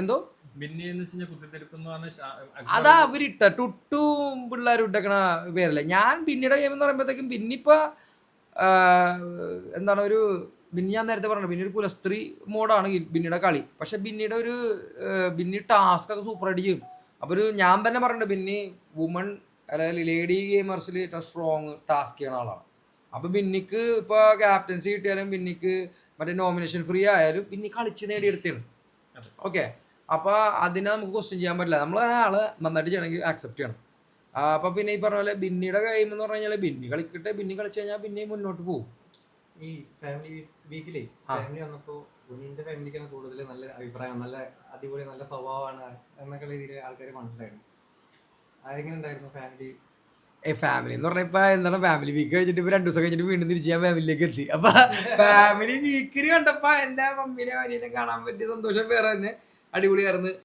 എന്തോ? അതാ അവരിട്ട ടുട്ടും പിള്ളേരും ഇട്ടേക്കണ പേരല്ലേ. ഞാൻ ബിന്നിയുടെ ഗെയിം എന്ന് പറയുമ്പോഴത്തേക്കും ബിന്നിപ്പോ എന്താണ് ഒരു ബിന്നി ഞാൻ നേരത്തെ പറഞ്ഞു ബിന്നി ഒരു കുലസ്ത്രീ മോഡാണ് ബിന്നിയുടെ കളി. പക്ഷെ ബിന്നിയുടെ ഒരു ബിന്നി ടാസ്ക് ഒക്കെ സൂപ്പർ അടിക്കും അപ്പൊ ഒരു ഞാൻ തന്നെ പറഞ്ഞിട്ടുണ്ട് ബിന്നി വുമൺ അല്ലെങ്കിൽ ലേഡി ഗെയിമേഴ്സിൽ ഏറ്റവും സ്ട്രോങ് ടാസ്ക് ചെയ്യണ ആളാണ്. അപ്പൊ ബിന്നിക്ക് ഇപ്പൊ ക്യാപ്റ്റൻസി കിട്ടിയാലും ബിന്നിക്ക് മറ്റേ നോമിനേഷൻ ഫ്രീ ആയാലും ബിന്നി കളിച്ച് നേടിയെടുത്തിരുന്നു ഓക്കെ അപ്പൊ അതിനെ നമുക്ക് ക്വസ്റ്റ്യൻ ചെയ്യാൻ പറ്റില്ല. നമ്മൾ ആളെ നന്നായിട്ട് ചെയ്യണമെങ്കിൽ ആക്സെപ്റ്റ് ചെയ്യണം. അപ്പോൾ അപ്പൊ പിന്നെ ഈ പറഞ്ഞ പോലെ ബിന്നിയുടെ ഗെയിം എന്ന് പറഞ്ഞു കഴിഞ്ഞാൽ ബിന്നി കളിക്കട്ടെ ബിന്നി കളിച്ചു കഴിഞ്ഞാൽ പിന്നെ മുന്നോട്ട് പോകും ഈ ഫാമിലി വീക്കിലേ. ഫാമിലി വന്നപ്പോൾ ഉണ്ണിന്റെ ഫാമിലിക്കാണ് കൂടുതൽ നല്ല അഭിപ്രായം നല്ല അടിപൊളി നല്ല സ്വഭാവമാണ് എന്നൊക്കെ രീതിയിൽ ആൾക്കാർ മനസ്സിലായിരുന്നു അതെങ്ങനെ ഉണ്ടായിരുന്നു ഫാമിലി ഏ ഫാമിലി എന്ന് പറഞ്ഞാൽ ഇപ്പൊ എന്താണ്? ഫാമിലി വീക്ക് കഴിഞ്ഞിട്ട് ഇപ്പൊ രണ്ടു ദിവസം കഴിഞ്ഞിട്ട് വീണ്ടും തിരിച്ച് ഞാൻ ഫാമിലിയിലേക്ക് എത്തി. അപ്പൊ ഫാമിലി വീക്കിന് കണ്ടപ്പോ എന്റെ മമ്മീനെ വനീനെ കാണാൻ പറ്റിയ സന്തോഷം വേറെ തന്നെ. അടിപൊളിയായിരുന്നു.